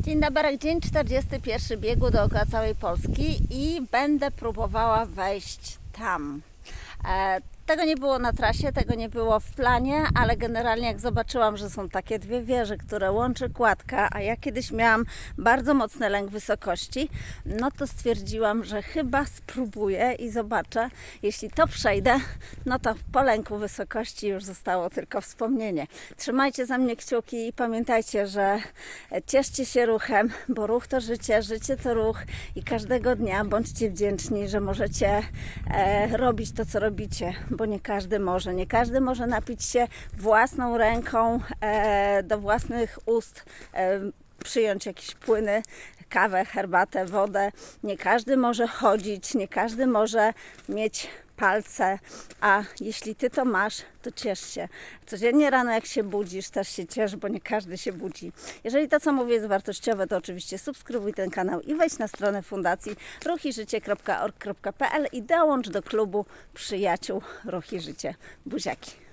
Dzień dobry, dzień 41 biegu dookoła całej Polski i będę próbowała wejść tam. E, tego nie było na trasie, tego nie było w planie, ale generalnie jak zobaczyłam, że są takie dwie wieże, które łączy kładka, a ja kiedyś miałam bardzo mocny lęk wysokości, no to stwierdziłam, że chyba spróbuję i zobaczę. Jeśli to przejdę, no to po lęku wysokości już zostało tylko wspomnienie. Trzymajcie za mnie kciuki i pamiętajcie, że cieszcie się ruchem, bo ruch to życie, życie to ruch i każdego dnia bądźcie wdzięczni, że możecie e, robić to, co robicie, bo nie każdy może. Nie każdy może napić się własną ręką e, do własnych ust. E, przyjąć jakieś płyny, kawę, herbatę, wodę. Nie każdy może chodzić, nie każdy może mieć palce, a jeśli ty to masz, to ciesz się. Codziennie rano jak się budzisz, też się ciesz, bo nie każdy się budzi. Jeżeli to, co mówię jest wartościowe, to oczywiście subskrybuj ten kanał i wejdź na stronę fundacji ruchiżycie.org.pl i dołącz do klubu przyjaciół Ruch Życie. Buziaki.